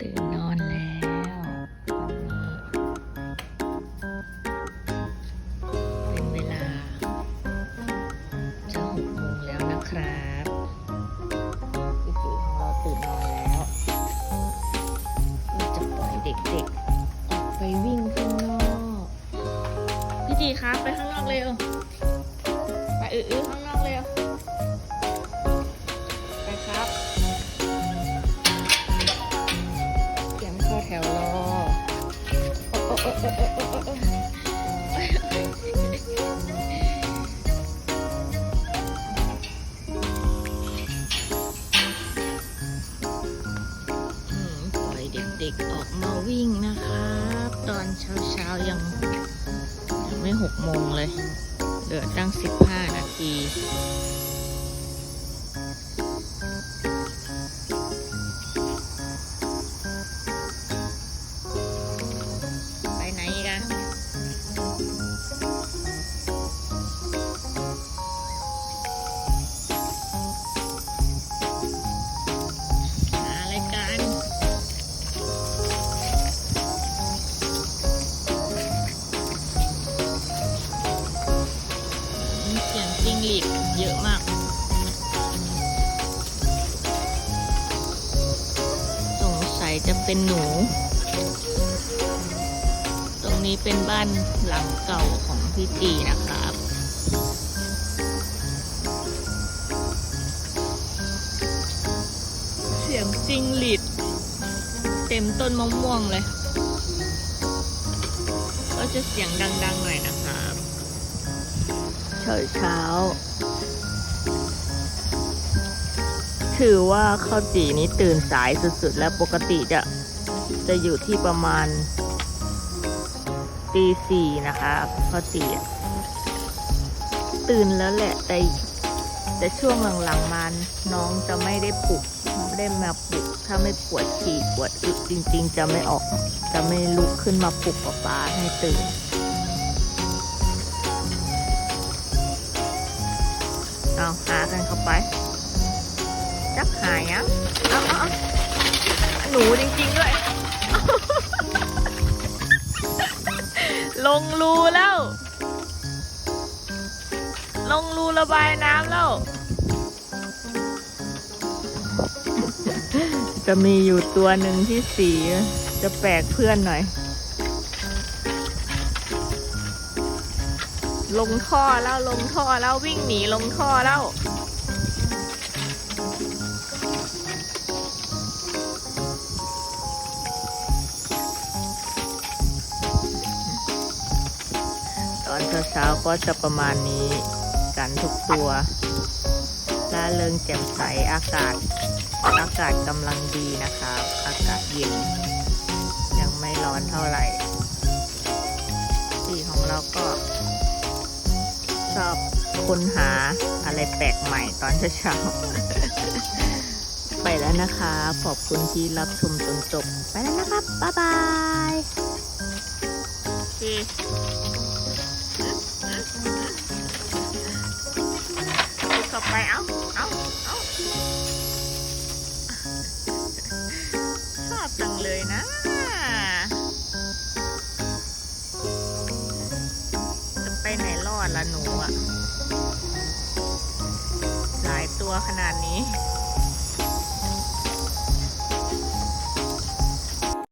ตื่นนอนแล้วเป็นเวลาจะหกโมงแล้วนะครับพี่ตีของเราตื่นนอนแล้วเราจะปล่อยเด็กๆออกไปวิ่งข้างนอก พี่ตีครับไปข้างนอกเร็ว ไปอื้อๆ เด็กๆออกมาวิ่งนะครับ ตอนเช้าๆยังยังไม่หกโมงเลย เหลือตั้งสิบห้านาที เสียงจิ้งหรีดเยอะมาก สงสัยจะเป็นหนู ตรงนี้เป็นบ้านหลังเก่าของพี่ตีนะครับเสียงจิงหลิดเต็มต้นมะม่วงเลย ก็จะเสียงดังๆหน่อยนะ เช้าเช้า ถือว่าข้าวจีนี้ตื่นสายสุดๆ แล้วปกติจะจะอยู่ที่ประมาณตีสี่นะคะพ่อตีตื่นแล้วแหละแต่แต่ช่วงหลังๆมาน้องจะไม่ได้ปลุกไม่ได้มาปลุก ถ้าไม่ปวดฉี่ปวดอึจริง ๆ จะไม่ออก จะไม่ลุกขึ้นมาปลุกป๊าป๊าให้ตื่น เอาหากันเข้าไป จักหายอะเอาเอาเอาหนูจริงๆด้วย ลงรูแล้ว ลงรูระบายน้ำแล้ว จะมีอยู่ตัวหนึ่งที่สีจะแปลกเพื่อนหน่อย ลงท่อแล้วลงท่อแล้ววิ่งหนีลงท่อแล้วตอนเช้าๆก็จะประมาณนี้กันทุกตัวล่าเริงแจ่มใสอากาศ อากาศกำลังดีนะครับ อากาศเย็น ยังไม่ร้อนเท่าไหร่ ค้นหาอะไรแปลกใหม่ตอนเช้าๆ ไปแล้วนะคะ ขอบคุณที่รับชมจนจบ ไปแล้วนะครับ บ๊ายบายโอเคเข้าไปเอาเอาเอาชอบจังเลยนะจะไปไหนรอดละหนูอะ หลายตัวขนาดนี้